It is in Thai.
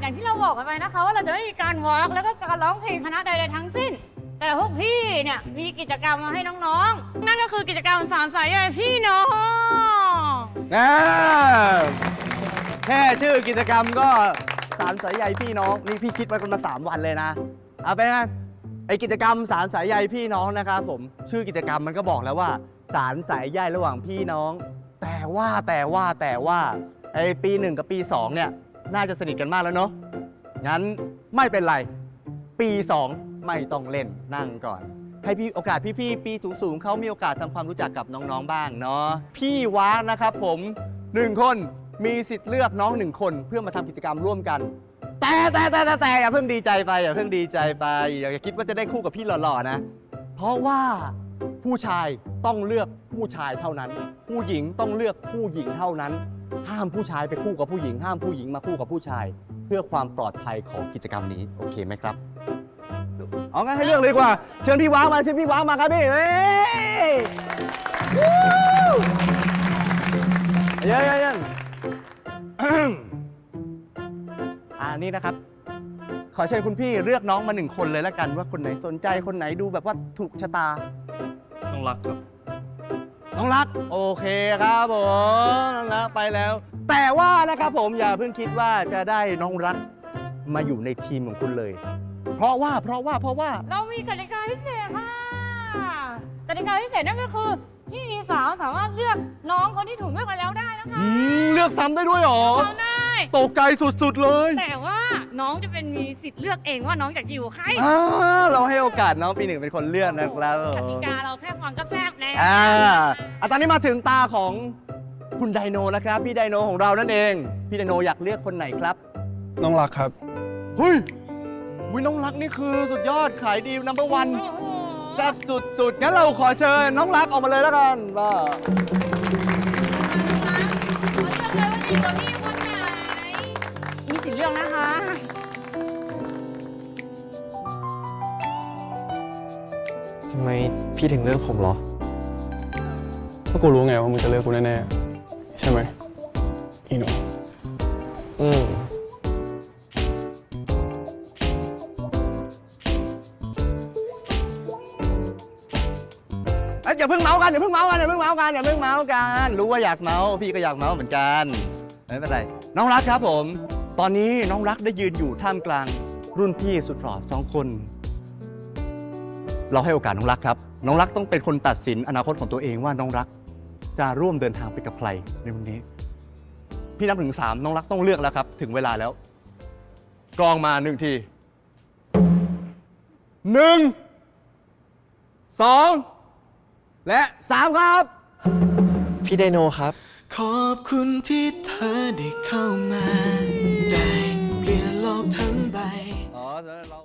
อย่างที่เราบอกกันไปนะคะ ว่าเราจะไม่มีการวอล์กแล้วก็การร้องเพลงคณะใดๆทั้งสิ้น แต่พวกพี่เนี่ยมีกิจกรรมมาให้น้องๆ นั่นก็คือกิจกรรมสารสายใยพี่น้องอ่าแค่ชื่อกิจกรรมก็สารสายใยพี่น้องนี่พี่คิดไว้กันมาสามวันเลยนะเอาไปนะไอกิจกรรมสารสายใยพี่น้องนะครับผมชื่อกิจกรรมมันก็บอกแล้วว่า สารสายใยระหว่างพี่น้อง แต่ว่าแต่ว่าแต่ว่าไอปีหนึ่งกับปีสองเนี่ย น่าจะสนิทกันมากแล้วเนาะ งั้นไม่เป็นไร ปี 2 ไม่ต้องเล่นนั่งก่อน ให้พี่โอกาสพี่ๆปีสูงๆเขามีโอกาสทำความรู้จักกับน้องๆบ้างเนาะ พี่ว้านะครับผมหนึ่งคนมีสิทธิ์เลือกน้องหนึ่งคนเพื่อมาทำกิจกรรมร่วมกัน แต่แต่แต่แต่แต่อย่าเพิ่งดีใจไปอย่าเพิ่งดีใจไปอย่าคิดว่าจะได้คู่กับพี่หล่อๆนะ เพราะว่า ผู้ชายต้องเลือกผู้ชายเท่านั้น ผู้หญิงต้องเลือกผู้หญิงเท่านั้น ห้ามผู้ชายไปคู่กับผู้หญิง ห้ามผู้หญิงมาคู่กับผู้ชาย เพื่อความปลอดภัยของกิจกรรมนี้โอเคไหมครับเอางั้นให้เลือกเลยดีกว่า เชิญพี่ว้าวมาเชิญพี่ว้าวมาครับพี่เฮ้ยวู้เยังยังยังอ่านี่นะครับ ขอเชิญคุณพี่เลือกน้องมาหนึ่งคนเลยแล้วกันว่าคนไหนสนใจคนไหนดูแบบว่าถูกชะตา องรักครับ น้องรัก โอเคครับผมน้องรักไปแล้ว แต่ว่านะครับผมอย่าเพิ่งคิดว่าจะได้น้องรักมาอยู่ในทีมของคุณเลย เพราะว่าเพราะว่าเพราะว่า เรามีกติกาพิเศษค่ะกติกาพิเศษนั่นก็คือพี่สาวสามารถเลือกน้องคนที่ถูกเลือกไปแล้วได้นะคะอืม เลือกซ้ำได้ด้วยเหรอ ทำได้ ตกใจสุดๆเลยแต่ว่าน้องจะเป็นมีสิทธิ์เลือกเองว่าน้องจะอยู่กับใครอ่าเราให้โอกาสน้องปีหนึ่งเป็นคนเลือกนะครับกติกาเราแค่ฟังก็แซ่บแล้วอ่าอะตอนนี้มาถึงตาของคุณไดโนแล้วครับ พี่ไดโนของเรานั่นเอง พี่ไดโนอยากเลือกคนไหนครับ น้องรักครับ เฮ้ยวิน้องรักนี่คือสุดยอดขายดีนัมเบอร์วันโอ้โห แซ่บสุดๆงั้นเราขอเชิญน้องรักออกมาเลยแล้วกันว่า ทำไมพี่ถึงเลือกผมเหรอเพราะกูรู้ไงว่ามึงจะเลือกกูแน่ๆ ใช่ไหมอีหนูอืมเอ้ยอย่าเพิ่งเมาส์กันอย่าเพิ่งเมาส์กันอย่าเพิ่งเมาส์กันอย่าเพิ่งเมาส์กัน รู้ว่าอยากเมาส์พี่ก็อยากเมาส์เหมือนกันไม่เป็นไรน้องรักครับผม ตอนนี้น้องรักได้ยืนอยู่ท่ามกลางรุ่นพี่สุดหล่อสองคน เราให้โอกาสน้องรักครับ น้องรักต้องเป็นคนตัดสินอนาคตของตัวเองว่าน้องรัก จะร่วมเดินทางไปกับใครในวันนี้ พี่นับถึงสามน้องรักต้องเลือกแล้วครับ ถึงเวลาแล้วกรองมาหนึ่งทีหนึ่งสองและสามครับ พี่ไดโนครับ ขอบคุณที่เธอได้เข้ามา ได้เปลี่ยนโลกทั้งใบ อ๋อเรา